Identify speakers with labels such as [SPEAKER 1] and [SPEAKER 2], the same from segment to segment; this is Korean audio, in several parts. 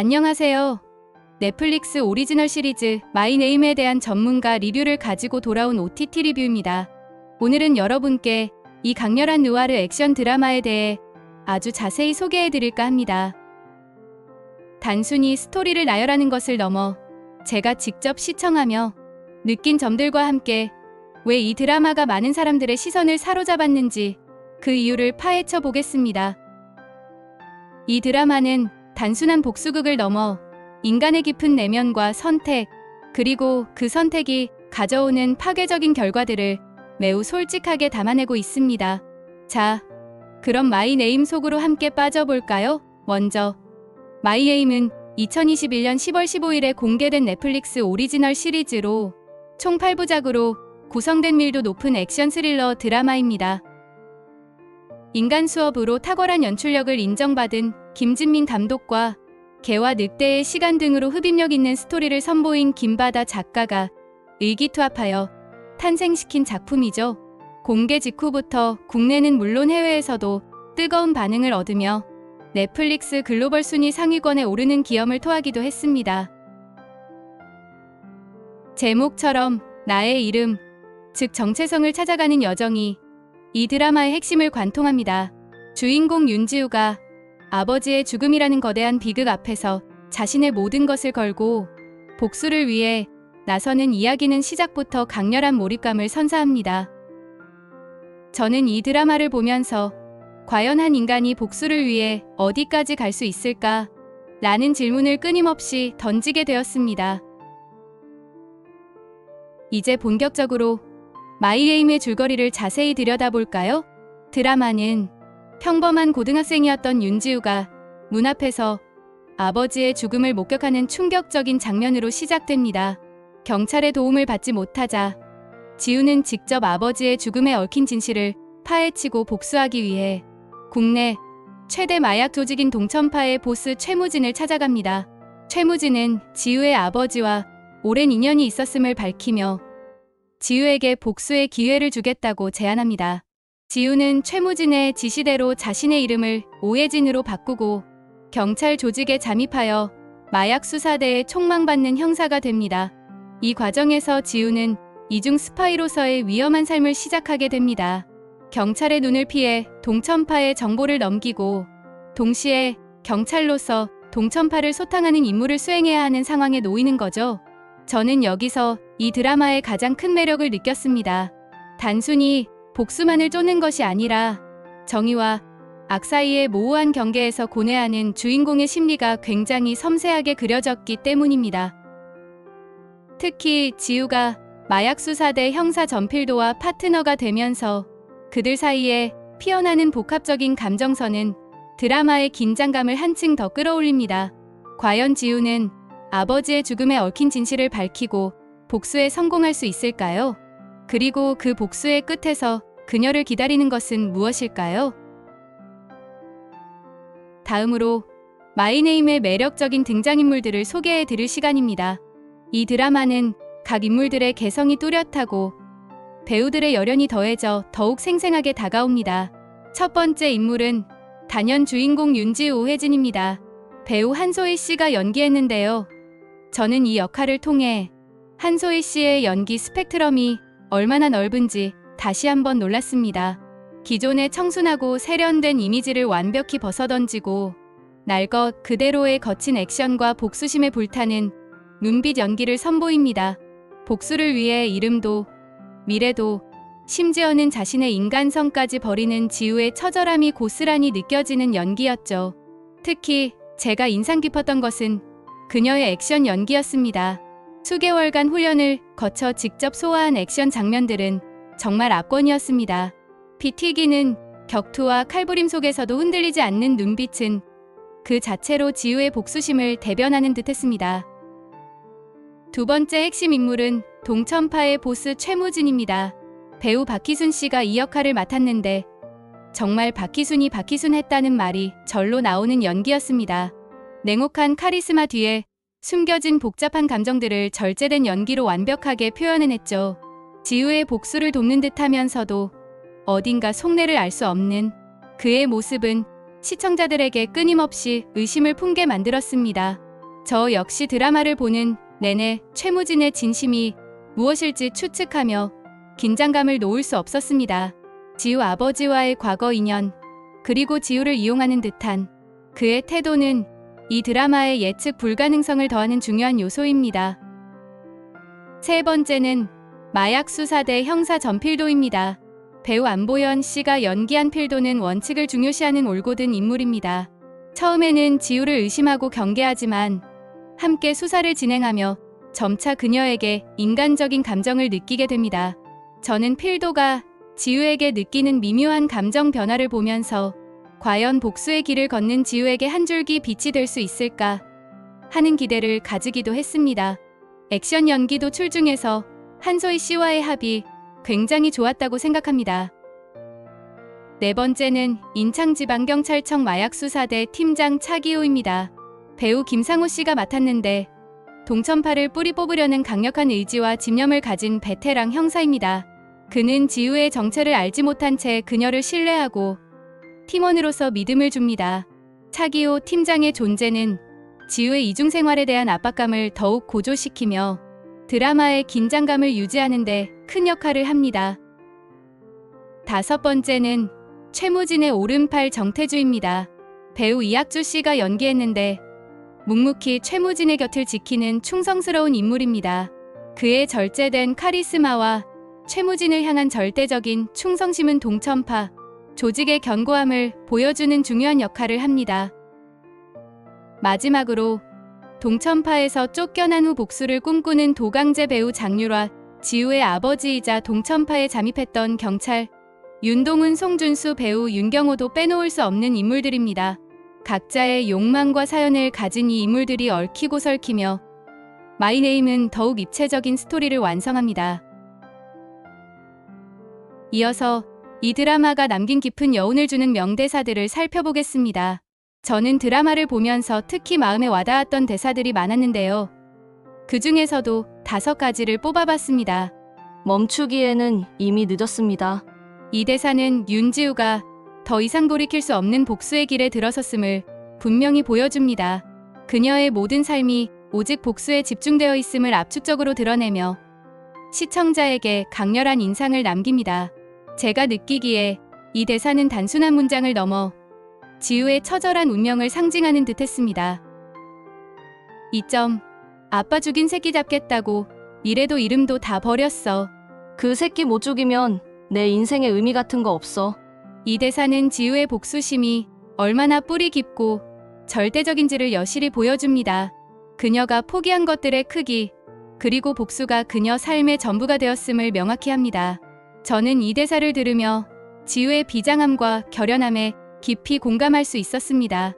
[SPEAKER 1] 안녕하세요. 넷플릭스 오리지널 시리즈 마이 네임에 대한 전문가 리뷰를 가지고 돌아온 OTT 리뷰입니다. 오늘은 여러분께 이 강렬한 느와르 액션 드라마에 대해 아주 자세히 소개해 드릴까 합니다. 단순히 스토리를 나열하는 것을 넘어 제가 직접 시청하며 느낀 점들과 함께 왜 이 드라마가 많은 사람들의 시선을 사로잡았는지 그 이유를 파헤쳐 보겠습니다. 이 드라마는 단순한 복수극을 넘어 인간의 깊은 내면과 선택, 그리고 그 선택이 가져오는 파괴적인 결과들을 매우 솔직하게 담아내고 있습니다. 자, 그럼 마이 네임 속으로 함께 빠져볼까요? 먼저, 마이 네임은 2021년 10월 15일에 공개된 넷플릭스 오리지널 시리즈로 총 8부작으로 구성된 밀도 높은 액션 스릴러 드라마입니다. 인간 수업으로 탁월한 연출력을 인정받은 김진민 감독과 개와 늑대의 시간 등으로 흡입력 있는 스토리를 선보인 김바다 작가가 의기투합하여 탄생시킨 작품이죠. 공개 직후부터 국내는 물론 해외에서도 뜨거운 반응을 얻으며 넷플릭스 글로벌 순위 상위권에 오르는 기염을 토하기도 했습니다. 제목처럼 나의 이름, 즉 정체성을 찾아가는 여정이 이 드라마의 핵심을 관통합니다. 주인공 윤지우가 아버지의 죽음이라는 거대한 비극 앞에서 자신의 모든 것을 걸고 복수를 위해 나서는 이야기는 시작부터 강렬한 몰입감을 선사합니다. 저는 이 드라마를 보면서 과연 한 인간이 복수를 위해 어디까지 갈 수 있을까? 라는 질문을 끊임없이 던지게 되었습니다. 이제 본격적으로 마이에임의 줄거리를 자세히 들여다볼까요? 드라마는 평범한 고등학생이었던 윤지우가 문 앞에서 아버지의 죽음을 목격하는 충격적인 장면으로 시작됩니다. 경찰의 도움을 받지 못하자 지우는 직접 아버지의 죽음에 얽힌 진실을 파헤치고 복수하기 위해 국내 최대 마약 조직인 동천파의 보스 최무진을 찾아갑니다. 최무진은 지우의 아버지와 오랜 인연이 있었음을 밝히며 지우에게 복수의 기회를 주겠다고 제안합니다. 지우는 최무진의 지시대로 자신의 이름을 오해진으로 바꾸고 경찰 조직에 잠입하여 마약 수사대에 총망받는 형사가 됩니다. 이 과정에서 지우는 이중 스파이로서의 위험한 삶을 시작하게 됩니다. 경찰의 눈을 피해 동천파에 정보를 넘기고 동시에 경찰로서 동천파를 소탕하는 임무를 수행해야 하는 상황에 놓이는 거죠. 저는 여기서 이 드라마의 가장 큰 매력을 느꼈습니다. 단순히 복수만을 쫓는 것이 아니라 정의와 악 사이의 모호한 경계에서 고뇌하는 주인공의 심리가 굉장히 섬세하게 그려졌기 때문입니다. 특히 지우가 마약 수사대 형사 전필도와 파트너가 되면서 그들 사이에 피어나는 복합적인 감정선은 드라마의 긴장감을 한층 더 끌어올립니다. 과연 지우는 아버지의 죽음에 얽힌 진실을 밝히고 복수에 성공할 수 있을까요? 그리고 그 복수의 끝에서 그녀를 기다리는 것은 무엇일까요? 다음으로 마이네임의 매력적인 등장인물들을 소개해 드릴 시간입니다. 이 드라마는 각 인물들의 개성이 뚜렷하고 배우들의 열연이 더해져 더욱 생생하게 다가옵니다. 첫 번째 인물은 단연 주인공 윤지우 오혜진입니다. 배우 한소희 씨가 연기했는데요. 저는 이 역할을 통해 한소희 씨의 연기 스펙트럼이 얼마나 넓은지 다시 한번 놀랐습니다. 기존의 청순하고 세련된 이미지를 완벽히 벗어던지고 날 것 그대로의 거친 액션과 복수심에 불타는 눈빛 연기를 선보입니다. 복수를 위해 이름도 미래도 심지어는 자신의 인간성까지 버리는 지우의 처절함이 고스란히 느껴지는 연기였죠. 특히 제가 인상 깊었던 것은 그녀의 액션 연기였습니다. 수개월간 훈련을 거쳐 직접 소화한 액션 장면들은 정말 압권이었습니다. 비 튀기는 격투와 칼부림 속에서도 흔들리지 않는 눈빛은 그 자체로 지우의 복수심을 대변하는 듯했습니다. 두 번째 핵심 인물은 동천파의 보스 최무진입니다. 배우 박희순 씨가 이 역할을 맡았는데 정말 박희순이 박희순 했다는 말이 절로 나오는 연기였습니다. 냉혹한 카리스마 뒤에 숨겨진 복잡한 감정들을 절제된 연기로 완벽하게 표현해냈죠. 지우의 복수를 돕는 듯 하면서도 어딘가 속내를 알 수 없는 그의 모습은 시청자들에게 끊임없이 의심을 품게 만들었습니다. 저 역시 드라마를 보는 내내 최무진의 진심이 무엇일지 추측하며 긴장감을 놓을 수 없었습니다. 지우 아버지와의 과거 인연, 그리고 지우를 이용하는 듯한 그의 태도는 이 드라마의 예측 불가능성을 더하는 중요한 요소입니다. 세 번째는 마약 수사대 형사 전필도입니다. 배우 안보현 씨가 연기한 필도는 원칙을 중요시하는 올곧은 인물입니다. 처음에는 지우를 의심하고 경계하지만 함께 수사를 진행하며 점차 그녀에게 인간적인 감정을 느끼게 됩니다. 저는 필도가 지우에게 느끼는 미묘한 감정 변화를 보면서 과연 복수의 길을 걷는 지우에게 한 줄기 빛이 될 수 있을까 하는 기대를 가지기도 했습니다. 액션 연기도 출중해서 한소희 씨와의 합이 굉장히 좋았다고 생각합니다. 네 번째는 인창지방경찰청 마약수사대 팀장 차기호입니다. 배우 김상호 씨가 맡았는데 동천파를 뿌리 뽑으려는 강력한 의지와 집념을 가진 베테랑 형사입니다. 그는 지우의 정체를 알지 못한 채 그녀를 신뢰하고 팀원으로서 믿음을 줍니다. 차기호 팀장의 존재는 지우의 이중생활에 대한 압박감을 더욱 고조시키며 드라마의 긴장감을 유지하는 데 큰 역할을 합니다. 다섯 번째는 최무진의 오른팔 정태주입니다. 배우 이학주 씨가 연기했는데 묵묵히 최무진의 곁을 지키는 충성스러운 인물입니다. 그의 절제된 카리스마와 최무진을 향한 절대적인 충성심은 동천파, 조직의 견고함을 보여주는 중요한 역할을 합니다. 마지막으로 동천파에서 쫓겨난 후 복수를 꿈꾸는 도강제 배우 장유라, 지우의 아버지이자 동천파에 잠입했던 경찰, 윤동훈, 송준수 배우 윤경호도 빼놓을 수 없는 인물들입니다. 각자의 욕망과 사연을 가진 이 인물들이 얽히고 설키며 마이네임은 더욱 입체적인 스토리를 완성합니다. 이어서 이 드라마가 남긴 깊은 여운을 주는 명대사들을 살펴보겠습니다. 저는 드라마를 보면서 특히 마음에 와닿았던 대사들이 많았는데요. 그 중에서도 다섯 가지를 뽑아봤습니다.
[SPEAKER 2] 멈추기에는 이미 늦었습니다.
[SPEAKER 1] 이 대사는 윤지우가 더 이상 돌이킬 수 없는 복수의 길에 들어섰음을 분명히 보여줍니다. 그녀의 모든 삶이 오직 복수에 집중되어 있음을 압축적으로 드러내며 시청자에게 강렬한 인상을 남깁니다. 제가 느끼기에 이 대사는 단순한 문장을 넘어 지우의 처절한 운명을 상징하는 듯 했습니다. 2점. 아빠 죽인 새끼 잡겠다고 미래도 이름도 다 버렸어.
[SPEAKER 2] 그 새끼 못 죽이면 내 인생에 의미 같은 거 없어.
[SPEAKER 1] 이 대사는 지우의 복수심이 얼마나 뿌리 깊고 절대적인지를 여실히 보여줍니다. 그녀가 포기한 것들의 크기, 그리고 복수가 그녀 삶의 전부가 되었음을 명확히 합니다. 저는 이 대사를 들으며 지우의 비장함과 결연함에 깊이 공감할 수 있었습니다.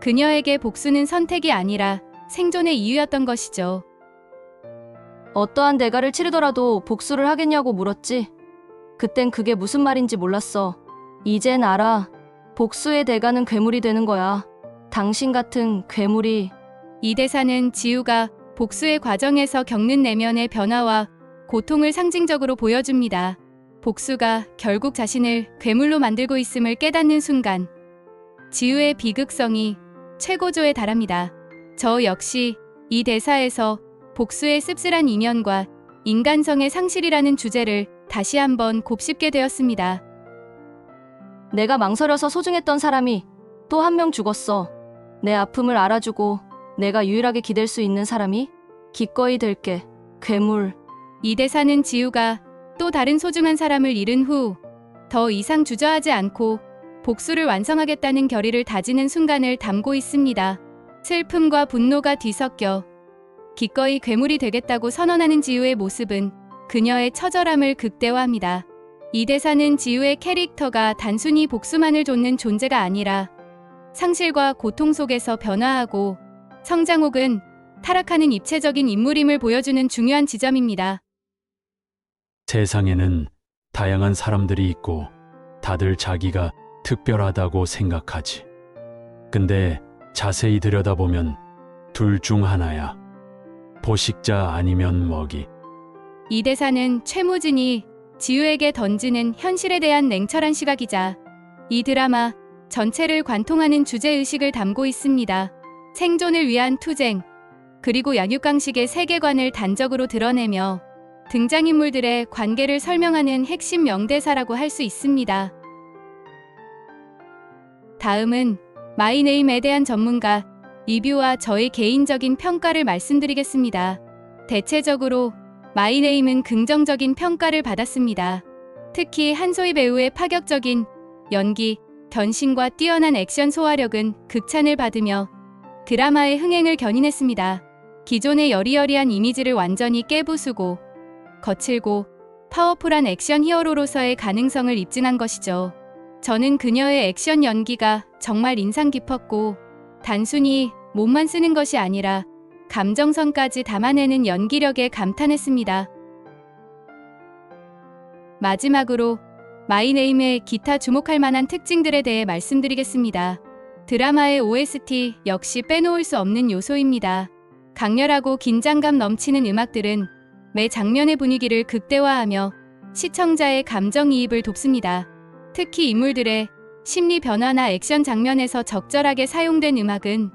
[SPEAKER 1] 그녀에게 복수는 선택이 아니라 생존의 이유였던 것이죠.
[SPEAKER 2] 어떠한 대가를 치르더라도 복수를 하겠냐고 물었지. 그땐 그게 무슨 말인지 몰랐어. 이젠 알아. 복수의 대가는 괴물이 되는 거야. 당신 같은 괴물이
[SPEAKER 1] 이 대사는 지우가 복수의 과정에서 겪는 내면의 변화와 고통을 상징적으로 보여줍니다. 복수가 결국 자신을 괴물로 만들고 있음을 깨닫는 순간 지우의 비극성이 최고조에 달합니다. 저 역시 이 대사에서 복수의 씁쓸한 이면과 인간성의 상실이라는 주제를 다시 한번 곱씹게 되었습니다.
[SPEAKER 2] 내가 망설여서 소중했던 사람이 또 한 명 죽었어. 내 아픔을 알아주고 내가 유일하게 기댈 수 있는 사람이 기꺼이 될게. 괴물.
[SPEAKER 1] 이 대사는 지우가 또 다른 소중한 사람을 잃은 후 더 이상 주저하지 않고 복수를 완성하겠다는 결의를 다지는 순간을 담고 있습니다. 슬픔과 분노가 뒤섞여 기꺼이 괴물이 되겠다고 선언하는 지우의 모습은 그녀의 처절함을 극대화합니다. 이 대사는 지우의 캐릭터가 단순히 복수만을 좇는 존재가 아니라 상실과 고통 속에서 변화하고 성장 혹은 타락하는 입체적인 인물임을 보여주는 중요한 지점입니다.
[SPEAKER 3] 세상에는 다양한 사람들이 있고 다들 자기가 특별하다고 생각하지. 근데 자세히 들여다보면 둘 중 하나야. 포식자 아니면 먹이.
[SPEAKER 1] 이 대사는 최무진이 지우에게 던지는 현실에 대한 냉철한 시각이자 이 드라마 전체를 관통하는 주제의식을 담고 있습니다. 생존을 위한 투쟁, 그리고 연육강식의 세계관을 단적으로 드러내며 등장인물들의 관계를 설명하는 핵심 명대사라고 할 수 있습니다. 다음은 마이네임에 대한 전문가 리뷰와 저의 개인적인 평가를 말씀드리겠습니다. 대체적으로 마이네임은 긍정적인 평가를 받았습니다. 특히 한소희 배우의 파격적인 연기, 변신과 뛰어난 액션 소화력은 극찬을 받으며 드라마의 흥행을 견인했습니다. 기존의 여리여리한 이미지를 완전히 깨부수고 거칠고 파워풀한 액션 히어로로서의 가능성을 입증한 것이죠. 저는 그녀의 액션 연기가 정말 인상 깊었고 단순히 몸만 쓰는 것이 아니라 감정선까지 담아내는 연기력에 감탄했습니다. 마지막으로 마이네임의 기타 주목할 만한 특징들에 대해 말씀드리겠습니다. 드라마의 OST 역시 빼놓을 수 없는 요소입니다. 강렬하고 긴장감 넘치는 음악들은 매 장면의 분위기를 극대화하며 시청자의 감정이입을 돕습니다. 특히 인물들의 심리 변화나 액션 장면에서 적절하게 사용된 음악은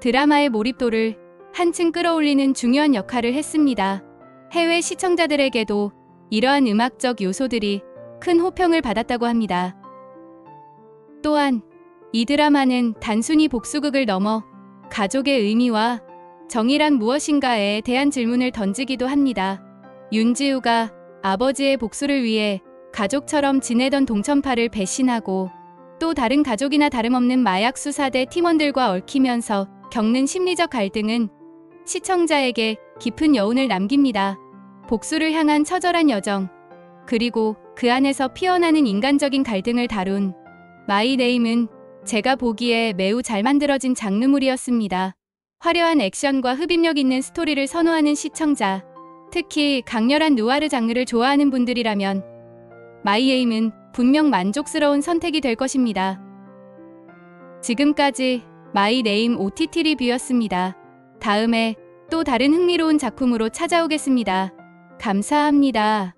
[SPEAKER 1] 드라마의 몰입도를 한층 끌어올리는 중요한 역할을 했습니다. 해외 시청자들에게도 이러한 음악적 요소들이 큰 호평을 받았다고 합니다. 또한 이 드라마는 단순히 복수극을 넘어 가족의 의미와 정의란 무엇인가에 대한 질문을 던지기도 합니다. 윤지우가 아버지의 복수를 위해 가족처럼 지내던 동천파를 배신하고 또 다른 가족이나 다름없는 마약 수사대 팀원들과 얽히면서 겪는 심리적 갈등은 시청자에게 깊은 여운을 남깁니다. 복수를 향한 처절한 여정, 그리고 그 안에서 피어나는 인간적인 갈등을 다룬 마이 네임은 제가 보기에 매우 잘 만들어진 장르물이었습니다. 화려한 액션과 흡입력 있는 스토리를 선호하는 시청자, 특히 강렬한 누아르 장르를 좋아하는 분들이라면 마이에임은 분명 만족스러운 선택이 될 것입니다. 지금까지 마이 네임 OTT 리뷰였습니다. 다음에 또 다른 흥미로운 작품으로 찾아오겠습니다. 감사합니다.